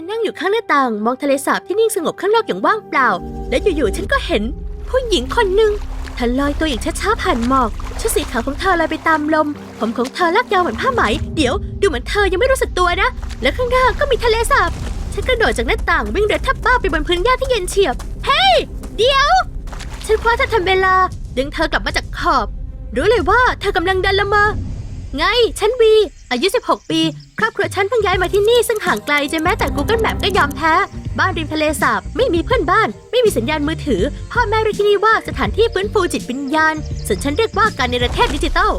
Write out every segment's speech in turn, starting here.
ฉันนั่งอยู่ข้างหน้าต่าง มองทะเลสาบที่นิ่งสงบข้างนอกอย่างว่างเปล่า และอยู่ๆฉันก็เห็น ผู้หญิงคนหนึ่งเธอลอยตัวอย่างช้าๆผ่านหมอกชุดสีขาวของเธอลอยไปตามลม ผมของเธอลากยาวเหมือนผ้าไหม เดี๋ยวดูเหมือนเธอยังไม่รู้สึกตัวนะ และข้างหน้าก็มีทะเลสาบ ฉันกระโดดจากหน้าต่างวิ่งเรือทับบ้าไปบนพื้นหญ้าที่เย็นเฉียบ เฮ้ย เดี๋ยว ฉันคว้าเธอทันเวลา ดึงเธอกลับมาจากขอบ รู้เลยว่าเธอกำลังเดันละเมอ ไง ฉันวี อายุ 16 ปี ครอบครัวฉันเพิ่งย้ายมาที่นี่ซึ่งห่างไกลจนแม้แต่ Google Map ก็ยอมแพ้ บ้านริมทะเลสาบ ไม่มีเพื่อนบ้าน ไม่มีสัญญาณมือถือ พ่อแม่เรียกที่นี่ว่าสถานที่ฟื้นฟูจิตวิญญาณ ส่วนฉันเรียกว่าการในประเทศดิจิตอล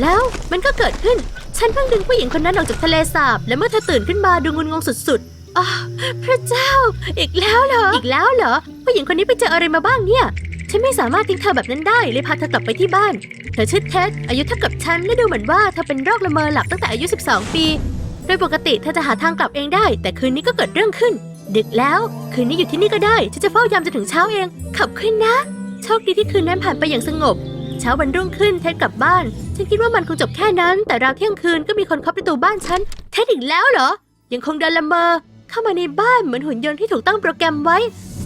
แล้วมันก็เกิดขึ้น ฉันเพิ่งดึงผู้หญิงคนนั้นออกจากทะเลสาบ และเมื่อเธอตื่นขึ้นมาดูงุนงงสุดๆอ๋อพระเจ้า อีกแล้วเหรอ อีกแล้วเหรอ ผู้หญิงคนนี้ไปเจออะไรมาบ้างเนี่ย ฉันไม่สามารถทิ้งเธอแบบนั้นได้เลยพาเธอกลับไปที่บ้าน เธอชื่อเท็ดอายุเท่ากับฉันและดูเหมือนว่าเธอเป็นโรคละเมอหลับตั้งแต่อายุ 12 ปี โดยปกติเธอจะหาทางกลับเองได้ แต่คืนนี้ก็เกิดเรื่องขึ้น ดึกแล้ว คืนนี้อยู่ที่นี่ก็ได้ ฉันจะเฝ้ายามจนถึงเช้าเอง ขับขึ้นนะ โชคดีที่คืนนั้นผ่านไปอย่างสงบ เช้าวันรุ่งขึ้นเท็ดกลับบ้าน ฉันคิดว่ามันคงจบแค่นั้น แต่ราวเที่ยงคืนก็มีคนเคาะประตูบ้านฉัน เท็ดอีกแล้วเหรอ ยังคงเดินละเมอ เข้ามาในบ้านเหมือนหุ่นยนต์ที่ถูกตั้งโปรแกรมไว้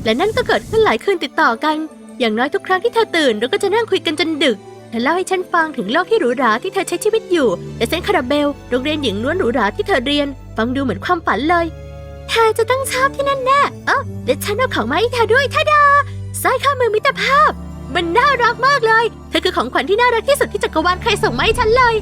และนั่นก็เกิดขึ้นหลายคืนติดต่อกัน อย่างน้อยทุกครั้งที่เธอตื่นเราก็จะนั่งคุยกันจนดึก เธอเล่าให้ฉันฟังถึงโลกที่หรูหราที่เธอใช้ชีวิตอยู่และเซนต์คาราเบลโรงเรียนหญิงล้วนหรูหราที่เธอเรียน ฟังดูเหมือนความฝันเลย เธอจะต้องชอบที่นั่นแน่เออและฉันเอาของมาให้เธอด้วยท่าดาสร้อยข้อมือมิตรภาพ มันน่ารักมากเลย เธอคือของขวัญที่น่ารักที่สุดที่จักรวาลใครส่งมาให้ฉันเลย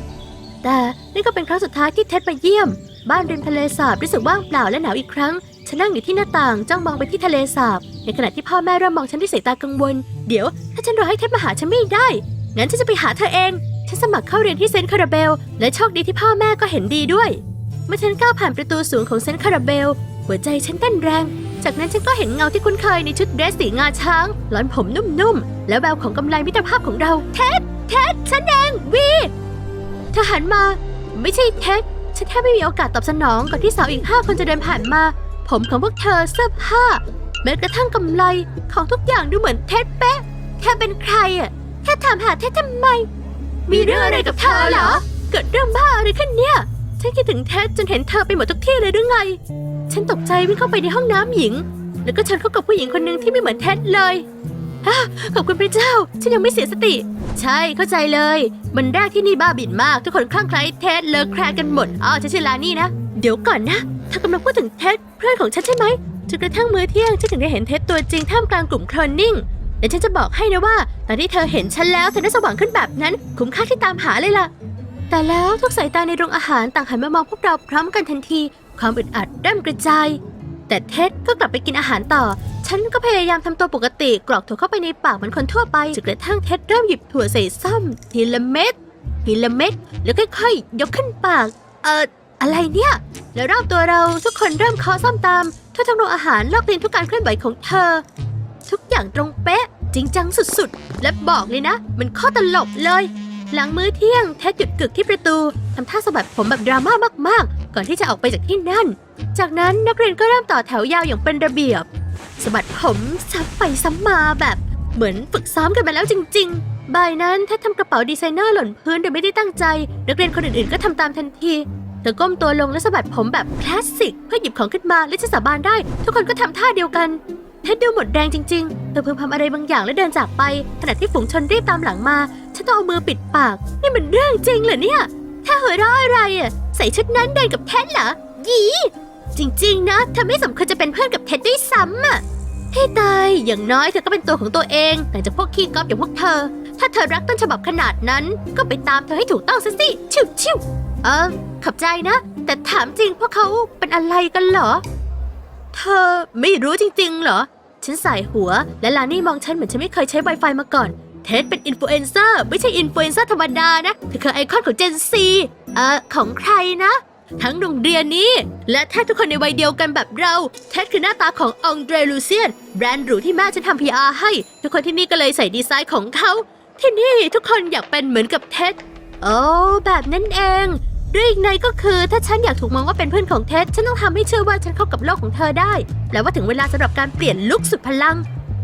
แต่นี่ก็เป็นครั้งสุดท้ายที่เท็ดมาเยี่ยม บ้านริมทะเลสาบรู้สึกว่างเปล่าและหนาวอีกครั้งฉันนั่งอยู่ที่หน้าต่างจ้องมองไปที่ทะเลสาบ ในขณะที่พ่อแม่เริ่มมองฉันด้วยสายตากังวล เดี๋ยว ถ้าฉันรอให้เท็ดมาหาฉันไม่ได้ งั้นฉันจะไปหาเธอเอง ฉันสมัครเข้าเรียนที่เซนต์คาราเบล และโชคดีที่พ่อแม่ก็เห็นดีด้วย เมื่อฉันก้าวผ่านประตูสูงของเซนต์คาราเบล หัวใจฉันเต้นแรง จากนั้นฉันก็เห็นเงาที่คุ้นเคยในชุดเดรสสีงาช้างหลอนผมนุ่มๆ และแววของกำไลมิตรภาพของเรา เท็ด เท็ด ฉันเองวีเธอหันมา ไม่ใช่เท็ด ฉันแทบไม่มีโอกาสตอบสนองก่อนที่สาวอีกห้าคนจะเดินผ่านมา ผมของพวกเธอเสื้อผ้าแม้กระทั่งกำไลของทุกอย่างดูเหมือนเท็ดเป๊ะแค่เป็นใครอะ แค่ถามหาเท็ดทำไม มีเรื่องอะไรกับเธอเหรอ เกิดเรื่องบ้าอะไรขึ้นเนี่ย ฉันคิดถึงเท็ดจนเห็นเธอไปหมดทุกที่เลยหรือไง ฉันตกใจวิ่งเข้าไปในห้องน้ำหญิง แล้วก็ฉันเข้ากับผู้หญิงคนหนึ่งที่ไม่เหมือนเท็ดเลยฮะขอบคุณพระเจ้า ฉันยังไม่เสียสติ ใช่เข้าใจเลย มันแรกที่นี่บ้าบินมาก ทุกคนคลั่งไคล้เท็ดเลิกแคร์กันหมดอ๋อฉันชื่อลานี่นะ เดี๋ยวก่อนนะเธอกำลังพูดถึงเท็ดเพื่อนของฉันใช่ไหมจนกระทั่งมื้อเที่ยงฉันถึงได้เห็นเท็ดตัวจริงท่ามกลางกลุ่มคลนนิ่ง และฉันจะบอกให้นะว่า ตอนที่เธอเห็นฉันแล้วเธอได้สว่างขึ้นแบบนั้น คุ้มค่าที่ตามหาเลยล่ะ แต่แล้วทุกสายตาในโรงอาหารต่างหันมามองพวกเราพร้อมกันทันที ความอึดอัดเริ่มกระจาย แต่เท็ดก็กลับไปกินอาหารต่อ ฉันก็พยายามทำตัวปกติกรอกถั่วเข้าไปในปากเหมือนคนทั่วไปจนกระทั่งเท็ดเริ่มหยิบถั่วใส่ซ่อมทีละเม็ดทีละเม็ดแล้วค่อยๆยกขึ้นปาก เอ่ออะไรเนี่ย แล้วรอบตัวเราทุกคนเริ่มเคาะซ่อมตามทั่วทั้งโรงอาหารลอกเลียนทุกการเคลื่อนไหวของเธอ ทุกอย่างตรงเป๊ะ จริงจังสุดๆ และบอกเลยนะ มันข้อตลกเลย หลังมื้อเที่ยงเท็ดหยุดกึกที่ประตูทำท่าสะบัดผมแบบดราม่ามากๆ ก่อนที่จะออกไปจากที่นั่น จากนั้นนักเรียนก็เริ่มต่อแถวยาวอย่างเป็นระเบียบสะบัดผมซ้ำไปซ้ำมาแบบ เหมือนฝึกซ้อมกันมาแล้วจริง ๆ บ่ายนั้นเท็ดทำกระเป๋าดีไซเนอร์หล่นพื้นโดยไม่ได้ตั้งใจ นักเรียนคนอื่นๆก็ทำตามทันทีเธอก้มตัวลงและสะบัดผมแบบคลาสสิกเพื่อหยิบของขึ้นมาและจะสาบานได้ ทุกคนก็ทำท่าเดียวกัน เท็ดดูหมดแรงจริงๆเธอพึมพำอะไรบางอย่างและเดินจากไป ขณะที่ฝูงชนรีบตามหลังมา ฉันต้องเอามือปิดปาก นี่มันเรื่องจริงเหรอเนี่ยถ้าหัวเราะอะไรอะใส่ชุดนั้นเดินกับเท็ดเหรอยีจริงๆ นะเธอไม่สมควรจะเป็นเพื่อนกับเท็ดด้วยซ้ำอะให้ตาย อย่างน้อยเธอก็เป็นตัวของตัวเองแต่จากพวกขี้ก๊อฟอย่างพวกเธอ ถ้าเธอรักต้นฉบับขนาดนั้น ก็ไปตามเธอให้ถูกต้องซะสิชิวชิวเออขอบใจนะ แต่ถามจริงพวกเขาเป็นอะไรกันเหรอ เธอไม่รู้จริงๆเหรอ ฉันสายหัว และลานี่มองฉันเหมือนฉันไม่เคยใช้ Wi-Fi มาก่อน เท็ดเป็นอินฟลูเอนเซอร์ไม่ใช่อินฟลูเอนเซอร์ธรรมดานะเธอคือไอคอนของเจนซีเอ่อของใครนะ ทั้งโรงเรียนนี้ และแทบทุกคนในวัยเดียวกันแบบเรา เท็ดคือหน้าตาขององเดรลูเซียน แบรนด์หรูที่แม่ฉันทำ PR ให้ ทุกคนที่นี่ก็เลยใส่ดีไซน์ของเขา ที่นี่ทุกคนอยากเป็นเหมือนกับเท็ดโอ้แบบนั้นเอง เรื่องอีกในก็คือถ้าฉันอยากถูกมองว่าเป็นเพื่อนของเท็ดฉันต้องทำให้เชื่อว่าฉันเข้ากับโลกของเธอได้ แปลว่าถึงเวลาสำหรับการเปลี่ยนลุคสุดพลัง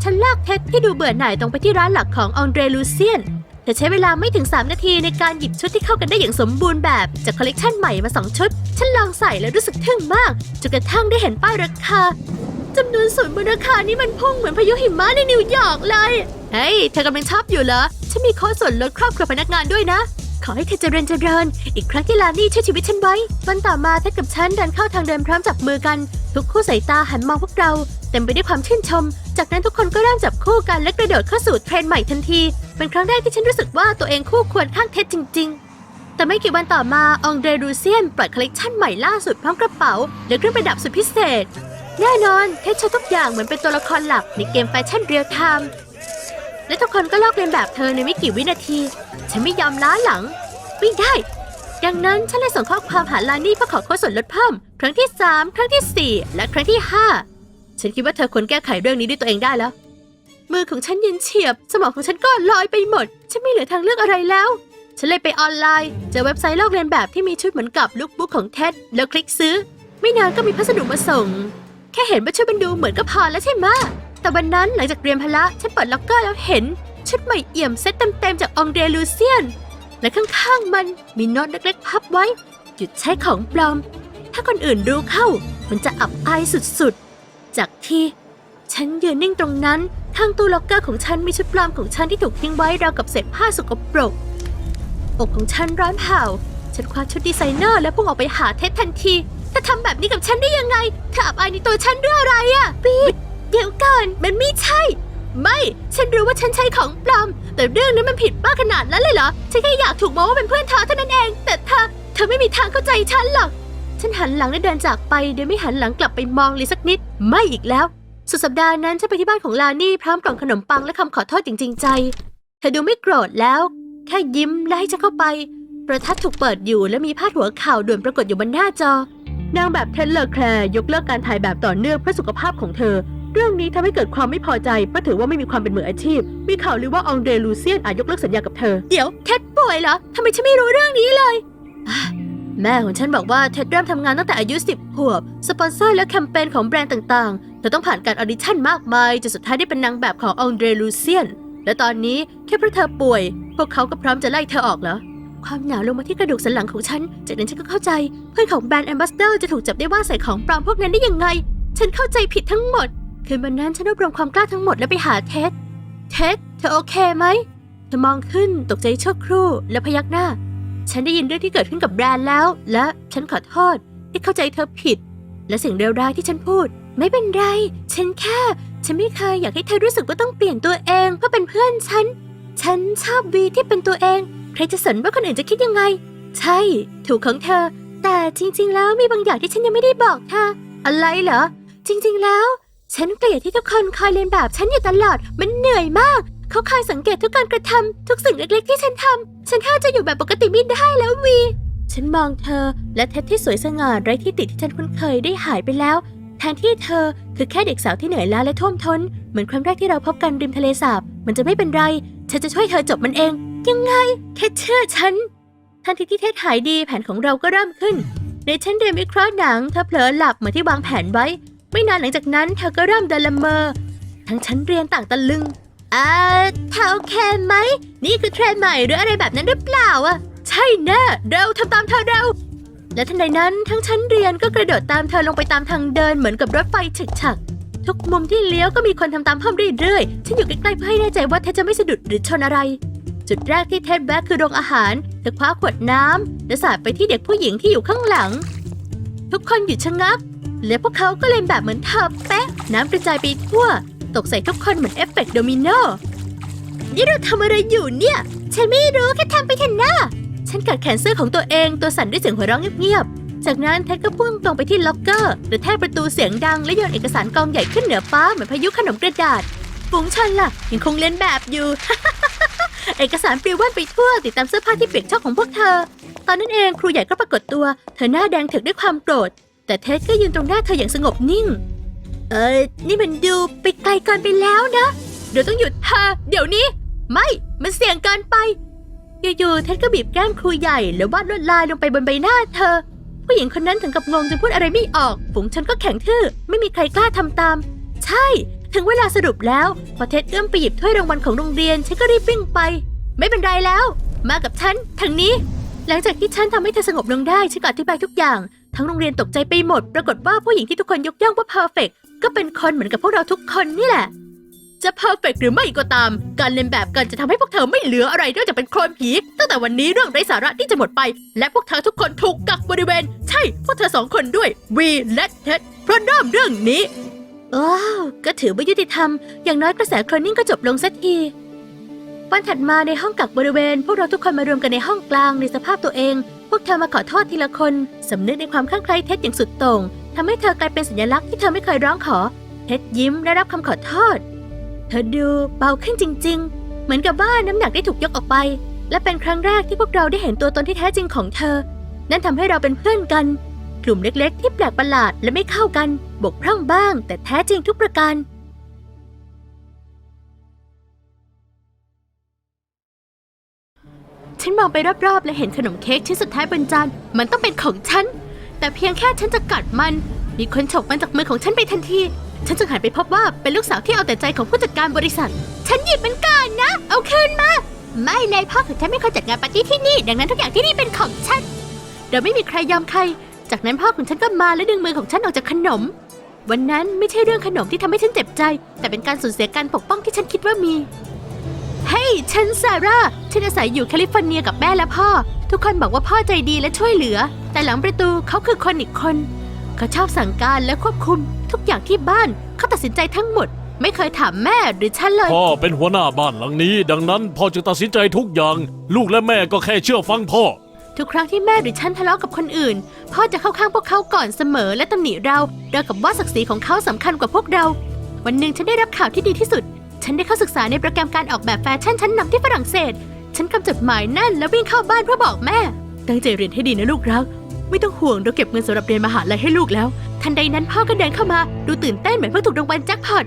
ฉันลากเท็ดที่ดูเบื่อหน่ายตรงไปที่ร้านหลักของอองเดรลูเซียนแต่ใช้เวลาไม่ถึง 3 นาทีในการหยิบชุดที่เข้ากันได้อย่างสมบูรณ์แบบ จากคอลเลกชันใหม่มา 2 ชุด ฉันลองใส่แล้วรู้สึกทึ่งมากจนกระทั่งได้เห็นป้ายราคาจำนวนศูนย์บนราคานี่มันพุ่งเหมือนพายุหิมะในนิวยอร์กเลย เฮ้ย เธอกำลังชอบอยู่เหรอ ฉันมีโค้ดส่วนลดครอบครัวพนักงานด้วยนะ ขอให้เธอเจริญเจริญ อีกครั้งที่ลานี่ช่วยชีวิตฉันไว้ วันต่อมาเธอกับฉันเดินเข้าทางเดินพร้อมจับมือกัน ทุกคู่สายตาหันมองพวกเรา เต็มไปด้วยความชื่นชม จากนั้นทุกคนก็เริ่มจับคู่กันและกระโดดเข้าสู่เทรนใหม่ทันที เป็นครั้งแรกที่ฉันรู้สึกว่าตัวเองคู่ควรข้างเท็จจริง ๆ แต่ไม่กี่วันต่อมาองเดรูเซียนปล่อยคอลเลกชันใหม่ล่าสุดพร้อมกระเป๋าและเครื่องประดับสุดพิเศษ แน่นอนเทสโชว์ทุกอย่างเหมือนเป็นตัวละครหลักในเกมแฟชั่นเรียลไทม์และทุกคนก็ลอกเลียนแบบเธอในไม่กี่วินาที ฉันไม่ยอมล้าหลัง ไม่ได้ ดังนั้นฉันเลยส่งข้อความหาลานี่เพื่อขอโค้ดส่วนลดเพิ่ม ครั้งที่ 3 ครั้งทีสี่ 4 และครั้งที่ 5 ฉันคิดว่าเธอควรแก้ไขเรื่องนี้ด้วยตัวเองได้แล้ว มือของฉันเย็นเฉียบ สมองของฉันก็ลอยไปหมด ฉันไม่เหลือทางเลือกอะไรแล้ว ฉันเลยไปออนไลน์เจอเว็บไซต์ลอกเลียนแบบที่มีชุดเหมือนกับลุคบุ๊กของเท็ดแล้วคลิกซื้อ ไม่นานก็มีพัสดุมาส่ง แค่เห็นว่าชุดมันดูเหมือนก็พอแล้วใช่ไหมแต่วันนั้นหลังจากเรียนพละฉันเปิดล็อกเกอร์แล้วเห็น ชุดใหม่เอี่ยมเซ็ตเต็มๆจากองเดรลูเซียน และข้างๆมันมีโน้ตเล็กๆพับไว้ หยุดใช้ของปลอม ถ้าคนอื่นรู้เข้า มันจะอับอายสุดๆ จากที่ฉันยืนนิ่งตรงนั้นข้างตู้ล็อกเกอร์ของฉันมีชุดปลอมของฉันที่ถูกทิ้งไว้ราวกับเศษผ้าสกปรก อกของฉันร้อนเผาฉันคว้าชุดดีไซเนอร์และพุ่งออกไปหาเท็ดทันทีเธอทำแบบนี้กับฉันได้ยังไงเธออับอายในตัวฉันด้วยอะไรอะปีเดี๋ยวก่อนมันไม่ใช่ ไม่ ฉันรู้ว่าฉันใช้ของปลอม แต่เรื่องนั้นมันผิดมากขนาดนั้นเลยเหรอ ฉันแค่อยากถูกมองว่าเป็นเพื่อนเธอเท่านั้นเอง แต่เธอ เธอไม่มีทางเข้าใจฉันหรอก ฉันหันหลังและเดินจากไปโดยไม่หันหลังกลับไปมองเลยสักนิด ไม่อีกแล้ว สุดสัปดาห์นั้นฉันไปที่บ้านของลานี่พร้อมกล่องขนมปังและคำขอโทษจริงๆใจ เธอดูไม่โกรธแล้ว แค่ยิ้มและให้ฉันเข้าไป ประทัดถูกเปิดอยู่และมีพาดหัวข่าวด่วนปรากฏอยู่บนหน้าจอนางแบบเทนเลอร์แคลร์ยกเลิกการถ่ายแบบต่อเนื่องเพื่อสุขภาพของเธอ เรื่องนี้ทำให้เกิดความไม่พอใจเพราะถือว่าไม่มีความเป็นมืออาชีพ มีข่าวลือว่าองเดรลูเซียนอาจยกเลิกสัญญากับเธอ เดี๋ยวเท็ดป่วยเหรอทำไมฉันไม่รู้เรื่องนี้เลย แม่ของฉันบอกว่าเท็ดเริ่มทำงานตั้งแต่อายุ10ขวบ สปอนเซอร์และแคมเปญของแบรนด์ต่างๆ เธอต้องผ่านการออดิชั่นมากมายจนสุดท้ายได้เป็นนางแบบขององเดรลูเซียน และตอนนี้แค่เพราะเธอป่วย พวกเขาก็พร้อมจะไล่เธอออกเหรอความหนาวลงมาที่กระดูกสันหลังของฉัน จากนั้นฉันก็เข้าใจ เพื่อนของแบรนด์แอมบาสเดอร์จะถูกจับได้ว่าใส่ของปลอมพวกนั้นได้ยังไง ฉันเข้าใจผิดทั้งหมด คืนวันนั้นฉันรวบรวมความกล้าทั้งหมดแล้วไปหาเท็ด เท็ด เธอโอเคไหม เธอมองขึ้นตกใจชั่วครู่แล้วพยักหน้า ฉันได้ยินเรื่องที่เกิดขึ้นกับแบรนด์แล้ว และฉันขอโทษที่เข้าใจเธอผิด และสิ่งเลวร้ายที่ฉันพูด ไม่เป็นไร ฉันแค่ ฉันไม่เคยอยากให้เธอรู้สึกว่าต้องเปลี่ยนตัวเองเพื่อเป็นเพื่อนฉัน ฉันชอบวีที่เป็นตัวเอง ใครจะสนว่าคนอื่นจะคิดยังไง ใช่ ถูกของเธอ แต่จริง ๆ แล้วมีบางอย่างที่ฉันยังไม่ได้บอกเธอ อะไรเหรอ จริง ๆ แล้ว ฉันเกลียดที่ทุกคนคอยเลียนแบบฉันอยู่ตลอด มันเหนื่อยมาก เขาคอยสังเกตทุกการกระทำทุกสิ่งเล็กๆที่ฉันทำฉันแทบจะอยู่แบบปกติไม่ได้แล้ววี ฉันมองเธอและเท็ดที่สวยสง่าไร้ที่ติที่ฉันคุ้นเคยได้หายไปแล้วแทนที่เธอคือแค่เด็กสาวที่เหนื่อยล้าและท่วมท้น เหมือนครั้งแรกที่เราพบกันริมทะเลสาบ มันจะไม่เป็นไร ฉันจะช่วยเธอจบมันเอง ยังไงแค่เชื่อฉัน ทันทีที่เท็ดหายดีแผนของเราก็เริ่มขึ้น ในชั้นเรียนวิเคราะห์หนังเธอเผลอหลับเหมือนที่วางแผนไว้ ไม่นานหลังจากนั้นเธอก็เริ่มเดินละเมอ ทั้งชั้นเรียนต่างตะลึงอ่าเธอโอเคไหม นี่คือเทรนด์ใหม่หรืออะไรแบบนั้นหรือเปล่าอะใช่แน่เร็วทำตามเธอเร็ว และทันใดนั้นทั้งชั้นเรียนก็กระโดดตามเธอลงไปตามทางเดินเหมือนกับรถไฟฉึกฉักทุกมุมที่เลี้ยวก็มีคนทำตามเพิ่มเรื่อยๆ ฉันอยู่ใกล้ๆเพื่อให้แน่ใจว่าเธอจะไม่สะดุดหรือชนอะไร จุดแรกที่เท็ดแวะคือโรงอาหาร เธอคว้าขวดน้ำและสาดไปที่เด็กผู้หญิงที่อยู่ข้างหลัง ทุกคนหยุดชะงัก และพวกเขาก็เล่นแบบเหมือนเธอเป๊ะ น้ำกระจายไปทั่ว ตกใส่ทุกคนเหมือนเอฟเฟกต์โดมิโนนี่เราทำอะไรอยู่เนี่ย ฉันไม่รู้แค่ทำไปเถอะนะฉันกัดแขนเสื้อของตัวเองตัวสั่นด้วยเสียงหัวเราะเงียบๆ จากนั้นเท็ดก็พุ่งตรงไปที่ล็อกเกอร์หรือแทกประตูเสียงดังและโยนเอกสารกองใหญ่ขึ้นเหนือฟ้าเหมือนพายุขนมกระดาษฝูงฉันล่ะ ยังคงเล่นแบบอยู่ เอกสารปลิวว่อนไปทั่วติดตามเสื้อผ้าที่เปียกชอกของพวกเธอ ตอนนั้นเองครูใหญ่ก็ปรากฏตัว เธอหน้าแดงถึกด้วยความโกรธ แต่เท็ดก็ยืนตรงหน้าเธออย่างสงบนิ่ง เอ้ยนี่มันดูไปไกลเกินไปแล้วนะ เดี๋ยวต้องหยุดเธอเดี๋ยวนี้ ไม่ มันเสี่ยงเกินไป อยู่ๆ เท็ดก็บีบแก้มครูใหญ่แล้ววาดลวดลายลงไปบนใบหน้าเธอ ผู้หญิงคนนั้นถึงกับงงจนพูดอะไรไม่ออก ฝูงฉันก็แข็งทื่อ ไม่มีใครกล้าทำตาม ใช่ ถึงเวลาสรุปแล้ว พอเท็ดเอื้อมไปหยิบถ้วยรางวัลของโรงเรียน ฉันก็รีบวิ่งไป ไม่เป็นไรแล้ว มากับฉัน ทางนี้ หลังจากที่ฉันทำให้เธอสงบลงได้ ฉันก็อธิบายทุกอย่าง ทั้งโรงเรียนตกใจไปหมด ปรากฏว่าผู้หญิงที่ทุกคนยกย่องว่าเพอร์เฟกก็เป็นคนเหมือนกับพวกเราทุกคนนี่แหละ จะเพอร์เฟกหรือไม่ก็ตาม การเลียนแบบกันจะทำให้พวกเธอไม่เหลืออะไรนอกจากเป็นโคลนผี ตั้งแต่วันนี้เรื่องไร้สาระที่จะหมดไป และพวกเธอทุกคนถูกกักบริเวณ ใช่ พวกเธอสองคนด้วยวีและเท็ดเพราะเริ่มเรื่องนี้ว้าวก็ถือว่ายุติธรรม อย่างน้อยกระแสโคลนนิ่งก็จบลงสักทีวันถัดมาในห้องกักบริเวณ พวกเราทุกคนมารวมกันในห้องกลางในสภาพตัวเอง วกเธอมาขอโทษทีละคนสำนึกในความข้างใครเท็ดอย่างสุดโต่งทำให้เธอกลายเป็นสัญลักษณ์ที่เธอไม่เคยร้องขอ เท็ดยิ้มและรับคำขอโทษ เธอดูเบาขึ้นจริง ๆ เหมือนกับว่าน้ำหนักได้ถูกยกออกไป และเป็นครั้งแรกที่พวกเราได้เห็นตัวตนที่แท้จริงของเธอ นั่นทำให้เราเป็นเพื่อนกัน กลุ่มเล็ก ๆ ที่แปลกประหลาดและไม่เข้ากัน บกพร่องบ้าง แต่แท้จริงทุกประการ ฉันมองไปรอบๆ และเห็นขนมเค้กชิ้นสุดท้ายบนจาน มันต้องเป็นของฉัน แต่เพียงแค่ฉันจะกัดมัน มีคนฉกมันจากมือของฉันไปทันที ฉันจึงหันไปพบว่าเป็นลูกสาวที่เอาแต่ใจของผู้จัดการบริษัท ฉันหยิบมันก่อนนะ เอาคืนมา ไม่เลยพ่อของฉันไม่เคยจัดงานปาร์ตี้ที่นี่ ดังนั้นทุกอย่างที่นี่เป็นของฉันเดี๋ยวไม่มีใครยอมใคร จากนั้นพ่อของฉันก็มาและดึงมือของฉันออกจากขนม วันนั้นไม่ใช่เรื่องขนมที่ทำให้ฉันเจ็บใจ แต่เป็นการสูญเสียการปกป้องที่ฉันคิดว่ามี เฮ้ยฉันซาร่า ฉันอาศัยอยู่แคลิฟอร์เนียกับแม่และพ่อ ทุกคนบอกว่าพ่อใจดีและช่วยเหลือ แต่หลังประตูเขาคือคนอีกคน เขาชอบสั่งการและควบคุม ทุกอย่างที่บ้านเขาตัดสินใจทั้งหมด ไม่เคยถามแม่หรือฉันเลย พ่อเป็นหัวหน้าบ้านหลังนี้ ดังนั้นพ่อจึงตัดสินใจทุกอย่าง ลูกและแม่ก็แค่เชื่อฟังพ่อ ทุกครั้งที่แม่หรือฉันทะเลาะกับคนอื่น พ่อจะเข้าข้างพวกเขาก่อนเสมอและตำหนิเราเดากับว่าศักดิ์ศรีของเขาสำคัญกว่าพวกเรา วันหนึ่งฉันได้รับข่าวที่ดีที่สุด ฉันได้เข้าศึกษาในโปรแกรมการออกแบบแฟชั่นชั้นนำที่ฝรั่งเศส ฉันกำจดหมายนั่นแล้ววิ่งเข้าบ้านเพื่อบอกแม่ ตั้งใจเรียนให้ดีนะลูกรัก ไม่ต้องห่วงเราเก็บเงินสำหรับเรียนมหาลัยให้ลูกแล้ว ทันใดนั้นพ่อก็เดินเข้ามา ดูตื่นเต้นเหมือนเพิ่งถูกรางวัลแจ็คพอต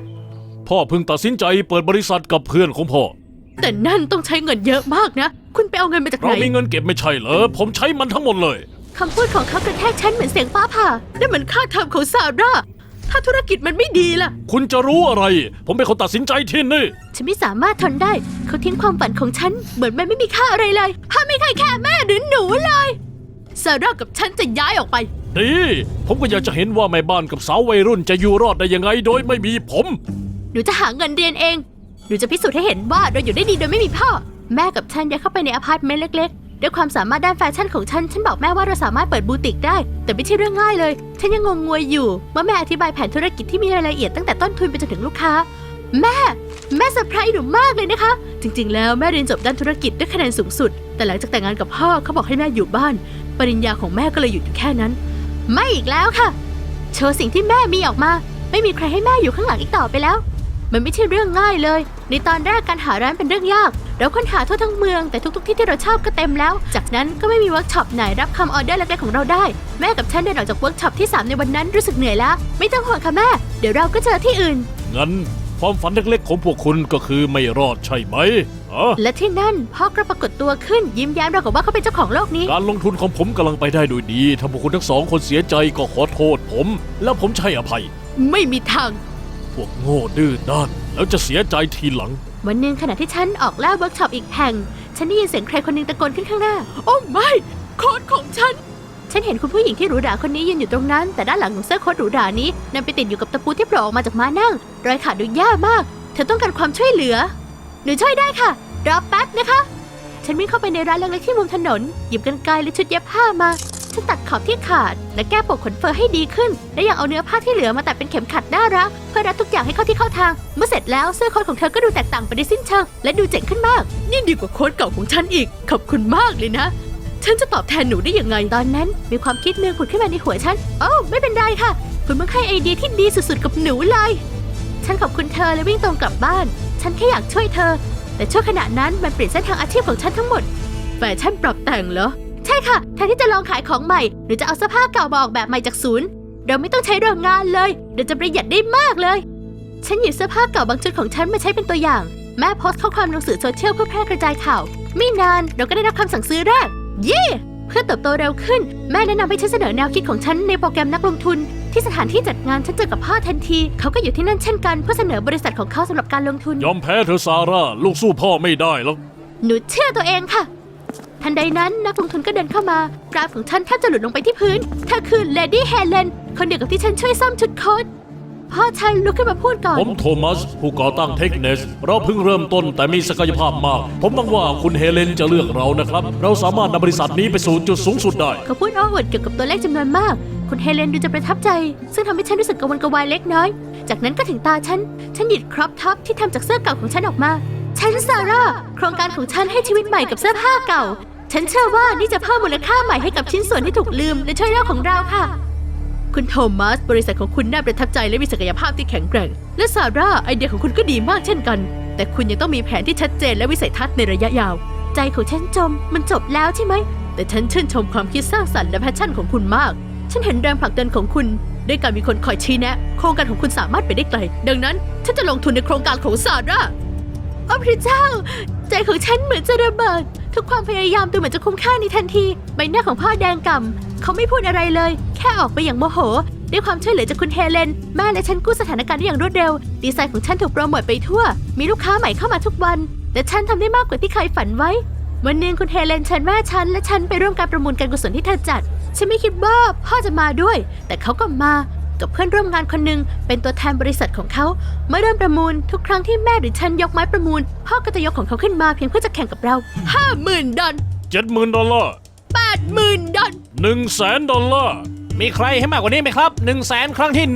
พ่อเพิ่งตัดสินใจเปิดบริษัทกับเพื่อนของพ่อ แต่นั่นต้องใช้เงินเยอะมากนะ คุณไปเอาเงินมาจากไหเราน มีเงินเก็บไม่ใช่เหรอ ผมใช้มันทั้งหมดเลย คำพูดของเขากระแทกฉันเหมือนเสียงฟ้าผ่านั่นมันค่าเทอมของซาร่า ถ้าธุรกิจมันไม่ดีล่ะ คุณจะรู้อะไร ผมเป็นคนตัดสินใจที่นี่ ฉันไม่สามารถทนได้ เขาทิ้งความฝันของฉัน เหมือนมันไม่มีค่าอะไรเลยถ้าไม่เคยแค่แม่หรือหนูเลยซาร่ากับฉันจะย้ายออกไป ดี ผมก็อยากจะเห็นว่าแม่บ้านกับสาววัยรุ่นจะอยู่รอดได้ยังไงโดยไม่มีผม หนูจะหาเงินเรียนเอง หนูจะพิสูจน์ให้เห็นว่าเราอยู่ได้ดีโดยไม่มีพ่อ แม่กับฉันย้ายเข้าไปในอพาร์ตเมนต์เล็ก ๆ ด้วยความสามารถด้านแฟชั่นของฉัน ฉันบอกแม่ว่าเราสามารถเปิดบูติกได้ แต่ไม่ใช่เรื่องง่ายเลย ฉันยังงงงวยอยู่ว่าแม่อธิบายแผนธุรกิจที่มีรายละเอียดตั้งแต่ต้นทุนไปจนถึงลูกค้า แม่ แม่เซอร์ไพรส์หนูมากเลยนะคะ จริง ๆ แล้วแม่เรียนจบด้านธุรกิจด้วยคะแนนสูงสุด แต่หลังจากแต่งงานกับพ่อเขาบอกให้แม่อยู่บ้าน ปริญญาของแม่ก็เลยหยุดอยู่แค่นั้น ไม่อีกแล้วค่ะ โชว์สิ่งที่แม่มีออกมา ไม่มีใครให้แม่อยู่ข้างหลังอีกต่อไปแล้ว มันไม่ใช่เรื่องง่ายเลย ในตอนแรกการหาร้านเป็นเรื่องยาก เราค้นหาทั่วทั้งเมืองแต่ทุก ๆ ที่ที่เราชอบก็เต็มแล้ว จากนั้นก็ไม่มีเวิร์กช็อปไหนรับคำออเดอร์เล็กๆของเราได้ แม่กับฉันเดินออกจากเวิร์กช็อปที่ 3 ในวันนั้นรู้สึกเหนื่อยแล้ว ไม่ต้องห่วงค่ะแม่ เดี๋ยวเราก็เจอที่อื่น งั้นความฝันเล็กๆของพวกคุณก็คือไม่รอดใช่ไหมอ๋อและที่นั่นพ่อก็ปรากฏตัวขึ้นยิ้มแย้มเราวกับว่าเขาเป็นเจ้าของโลกนี้ การลงทุนของผมกำลังไปได้ด้วยดีถ้าพวกคุณทั้งสองคนเสียใจก็ขอโทษผม แล้วผมจะให้อภัย ไม่มีทาง พวกโง่ดื้อด้านแล้วจะเสียใจทีหลัง วันหนึ่งขณะที่ฉันออกล่าเวิร์กช็อปอีกแห่ง ฉันได้ยินเสียงใครคนหนึ่งตะโกนขึ้นข้างหน้า โอ้ไม่โค้ดของฉัน ฉันเห็นคุณผู้หญิงที่หรูหราคนนี้ยืนอยู่ตรงนั้น แต่ด้านหลังของเสื้อโค้ทหรูหรานี้นำไปติดอยู่กับตะปูที่โผล่ออกมาจากม้านั่ง รอยขาดดูยากมาก เธอต้องการความช่วยเหลือ หนูช่วยได้ค่ะ รอแป๊บนะคะ ฉันวิ่งเข้าไปในร้านเล็กๆที่มุมถนน หยิบกรรไกรและชุดเย็บผ้ามา ฉันตัดขอบที่ขาด และแก้ปกขนเฟอร์ให้ดีขึ้น และยังเอาเนื้อผ้าที่เหลือมาตัดเป็นเข็มขัดน่ารัก เพื่อรัดทุกอย่างให้เข้าที่เข้าทาง เมื่อเสร็จแล้วเสื้อโค้ทของเธอก็ดูแตกต่างไปในสิ้นเชิง และดูเจ๋งขึ้นมาก นี่ดีกว่าโค้ทเก่าของฉันอีก ขอบคุณมากเลยนะ ฉันจะตอบแทนหนูได้ยังไง ตอนนั้น มีความคิดหนึงผุดขึ้นมาในหัวฉันโอ้าไม่เป็นไรค่ะ คุณเพิ่งให้ไอเดียที่ดีสุดๆกับหนูเลย ฉันขอบคุณเธอและวิ่งตรงกลับบ้าน ฉันแค่อยากช่วยเธอ แต่ช่วงขณะนั้นมันเปลี่ยนเส้นทางอาชีพของฉันทั้งหมดแฟชั่นปรับแต่งเหรอ ใช่ค่ะ แทนที่จะลองขายของใหม่ หรือจะเอาเสื้อผ้าเก่ามาออกแบบใหม่จากศูนย์ เราไม่ต้องใช้โรงงานเลย เดี๋ยวจะประหยัดได้มากเลย ฉันหยิบเสื้อผ้าเก่าบางชุดของฉันมาใช้เป็นตัวอย่าง แม่โพสต์ข้อความลงสื่อโซเชียลเพื่อแพร่กระจายข่าว ไม่นานเราก็ได้รับคำสั่งซื้อแรก เย่เพื่อเติบโตเร็วขึ้น แม่แนะนำให้ฉันเสนอแนวคิดของฉันในโปรแกรมนักลงทุน ที่สถานที่จัดงานฉันเจอกับพ่อทันที เขาก็อยู่ที่นั่นเช่นกันเพื่อเสนอบริษัทของเขาสำหรับการลงทุน ยอมแพ้เธอะซาร่า ลูกสู้พ่อไม่ได้หรอก หนูเชื่อตัวเองค่ะ ทันใดนั้นนักลงทุนก็เดินเข้ามากราฟของฉันแทบจะหลุดลงไปที่พื้นเธอคือเลดี้เฮเลนคนเดียวกับที่ฉันช่วยซ่อมชุดโค้ทพ่อฉันลุกขึ้นมาพูดก่อน ผมโทมัส ผู้ก่อตั้งเทคเนส เราเพิ่งเริ่มต้นแต่มีศักยภาพมาก ผมหวังว่าคุณเฮเลนจะเลือกเรานะครับ เราสามารถนำบริษัทนี้ไปสู่จุดสูงสุดได้ เขาพูดอ้อวดเกี่ยวกับตัวเลขจำนวนมาก คุณเฮเลนดูจะประทับใจ ซึ่งทำให้ฉันรู้สึกกังวลกระวายเล็กน้อย จากนั้นก็ถึงตาฉัน ฉันหยิบครอปท็อปที่ทำจากเสื้อเก่าของฉันออกมา ฉันซาร่า โครงการของฉันให้ชีวิตใหม่กับเสื้อผ้าเก่า ฉันเชื่อว่านี่จะเพิ่มมูลค่าใหม่ให้กับชิ้นส่วนที่ถูกลืม และช่วยโลกของเราค่ะ คุณโทมัส บริษัทของคุณน่าประทับใจและมีศักยภาพที่แข็งแกร่ง และซาร่าไอเดียของคุณก็ดีมากเช่นกัน แต่คุณยังต้องมีแผนที่ชัดเจนและวิสัยทัศน์ในระยะยาว ใจของฉันจม มันจบแล้วใช่ไหม แต่ฉันชื่นชมความคิดสร้างสรรค์และแพชชั่นของคุณมาก ฉันเห็นแรงผลักดันของคุณ ด้วยการมีคนคอยชี้แนะ โครงการของคุณสามารถไปได้ไกล ดังนั้นฉันจะลงทุนในโครงการของซาร่าโอ้พระเจ้า ใจของฉันเหมือนจะระเบิด ทุกความพยายามดูเหมือนจะคุ้มค่าในทันที ใบหน้าของพ่อแดงก่ำเขาไม่พูดอะไรเลย แค่ออกไปอย่างโมโหด้วยความช่วยเหลือจากคุณเฮเลน แม่และฉันกู้สถานการณ์ได้อย่างรวดเร็ว ดีไซน์ของฉันถูกโปรโมทไปทั่ว มีลูกค้าใหม่เข้ามาทุกวันแต่ฉันทำได้มากกว่าที่เคยฝันไว้ วันหนึ่งคุณเฮเลนเชิญแม่ฉันและฉันไปร่วมการประมูลการกุศลที่เธอจัด ฉันไม่คิดว่าพ่อจะมาด้วย แต่เขาก็มา กับเพื่อนร่วมงานคนหนึ่งเป็นตัวแทนบริษัทของเขาเมื่อเริ่มประมูลทุกครั้งที่แม่หรือฉันยกไม้ประมูล พ่อก็จะยกของเขาขึ้นมาเพียงเพื่อจะแข่งกับเราห้าหมื่นดอล70,000ดอลลาร์แปดหมื่นดอล1แสนดอลลาร์มีใครให้มากกว่านี้ไหมครับ1นึ่งแสนครั้งที่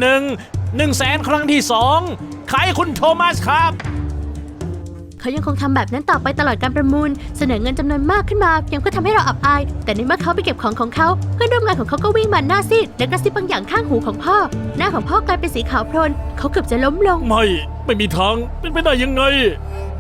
1 1แสนครั้งที่2ใครคุณโทมัสครับ เขายังคงทำแบบนั้นต่อไปตลอดการประมูล เสนอเงินจำนวนมากขึ้นมาเพียงเพื่อทำให้เราอับอาย แต่ในเมื่อเขาไปเก็บของของเขาเพื่อนร่วมงานของเขาก็วิ่งมาหน้าซีดและกระซิบบางอย่างข้างหูของพ่อ หน้าของพ่อกลายเป็นสีขาวโพลนเขาเกือบจะล้มลง ไม่ ไม่มีทางเป็นไปได้ยังไง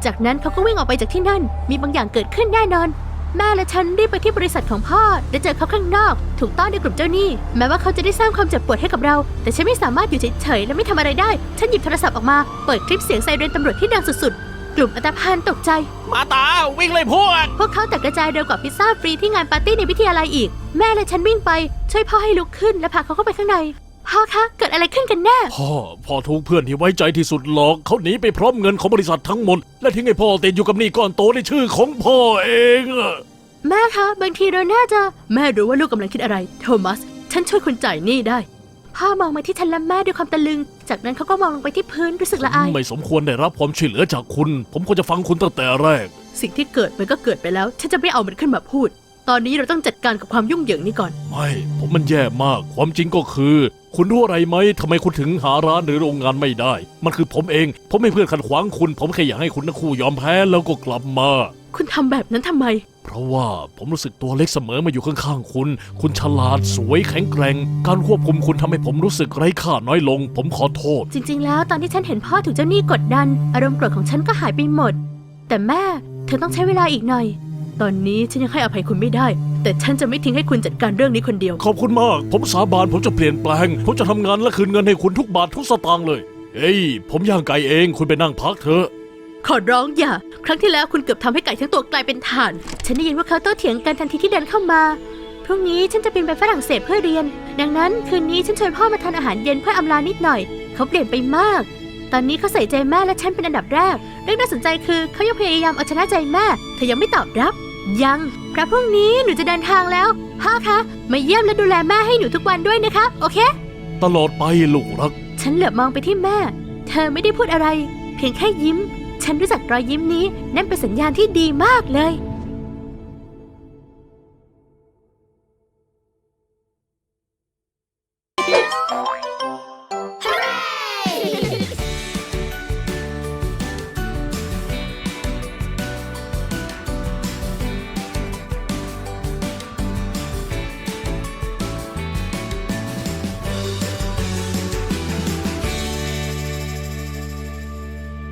จากนั้นเขาก็วิ่งออกไปจากที่นั่น มีบางอย่างเกิดขึ้นแน่นอนแม่และฉันรีบไปที่บริษัทของพ่อและเจอเขาข้างนอก ถูกต้อนด้วยกลุ่มเจ้าหนี้ แม้ว่าเขาจะได้สร้างความเจ็บปวดให้กับเรา แต่ฉันไม่สามารถอยู่เฉยๆและไม่ทำอะไรได้ ฉันหยิบโทรศัพท์ออกมา เปิดคลิปเสียงไซเรนตำรวจที่ดังสุดๆ กลุ่มอัตภานตกใจ มาตาวิ่งเลยพวก พวกเขาแตกกระจายเร็วกว่าพิซซ่าฟรีที่งานปาร์ตี้ในวิทยาลัยอีก แม่และฉันวิ่งไปช่วยพ่อให้ลุกขึ้นและพาเขาเข้าไปข้างใน พ่อคะเกิดอะไรขึ้นกันแน่ พ่อพ่อถูกเพื่อนที่ไว้ใจที่สุดหลอกเขาหนีไปพร้อมเงินของบริษัททั้งหมด และทิ้งให้พ่อติดอยู่กับหนี้ก้อนโตในชื่อของพ่อเองอะแม่คะบางทีเราน่าจะ แม่รู้ว่าลูกกำลังคิดอะไร โทมัส ฉันช่วยคุณจ่ายหนี้ได้ พ่อมองมาที่ฉันและแม่ด้วยความตะลึง จากนั้นเขาก็มองลงไปที่พื้นรู้สึกละอาย ไม่สมควรได้รับความช่วยเหลือจากคุณ ผมควรจะฟังคุณตั้งแต่แรก สิ่งที่เกิดมันก็เกิดไปแล้ว ฉันจะไม่เอามันขึ้นมาพูด ตอนนี้เราต้องจัดการกับความยุ่งเหยิงนี้ก่อน ไม่ ผมมันแย่มาก ความจริงก็คือ คุณรู้อะไรไหมทำไมคุณถึงหาร้านหรือโรงงานไม่ได้ มันคือผมเอง ผมไม่เพื่อนขัดขวางคุณ ผมแค่อยากให้คุณทั้งคู่ยอมแพ้แล้วก็กลับมา คุณทำแบบนั้นทำไม เพราะว่าผมรู้สึกตัวเล็กเสมอมาอยู่ข้างๆคุณ คุณฉลาดสวยแข็งแกร่ง การควบคุมคุณทำให้ผมรู้สึกไร้ค่าน้อยลง ผมขอโทษ จริง ๆ แล้วตอนที่ฉันเห็นพ่อถูกเจ้าหนี้กดดัน อารมณ์โกรธของฉันก็หายไปหมด แต่แม่ เธอต้องใช้เวลาอีกหน่อย ตอนนี้ฉันยังให้อภัยคุณไม่ได้ แต่ฉันจะไม่ทิ้งให้คุณจัดการเรื่องนี้คนเดียว ขอบคุณมาก ผมสาบานผมจะเปลี่ยนแปลง ผมจะทำงานและคืนเงินให้คุณทุกบาททุกสตางค์เลยเฮ้ย ผมย่างไก่เอง คุณไปนั่งพักเถอะ ขอร้องอย่า ครั้งที่แล้วคุณเกือบทำให้ไก่ทั้งตัวกลายเป็นถ่าน ฉันได้ยินว่าเขาโต้เถียงกันทันทีที่เดินเข้ามา พรุ่งนี้ฉันจะบินไปฝรั่งเศสเพื่อเรียน ดังนั้นคืนนี้ฉันชวนพ่อมาทานอาหารเย็นเพื่ออำลานิดหน่อย เขาเปลี่ยนไปมาก ตอนนี้เขาใส่ใจแม่และฉันเป็นอันดับแรก เรื่องน่าสนใจคือเขายังพยายามเอาชนะใจแม่ เธอยังไม่ตอบรับ ยังเพราะพรุ่งนี้หนูจะเดินทางแล้ว พ่อคะมาเยี่ยมและดูแลแม่ให้หนูทุกวันด้วยนะคะ โอเค ตลอดไปลูกรัก ฉันเหลือบมองไปที่แม่ เธอไม่ได้พูดอะไร เพียงแค่ยิ้ม ฉันรู้จักรอยยิ้มนี้ นั่นเป็นสัญญาณที่ดีมากเลย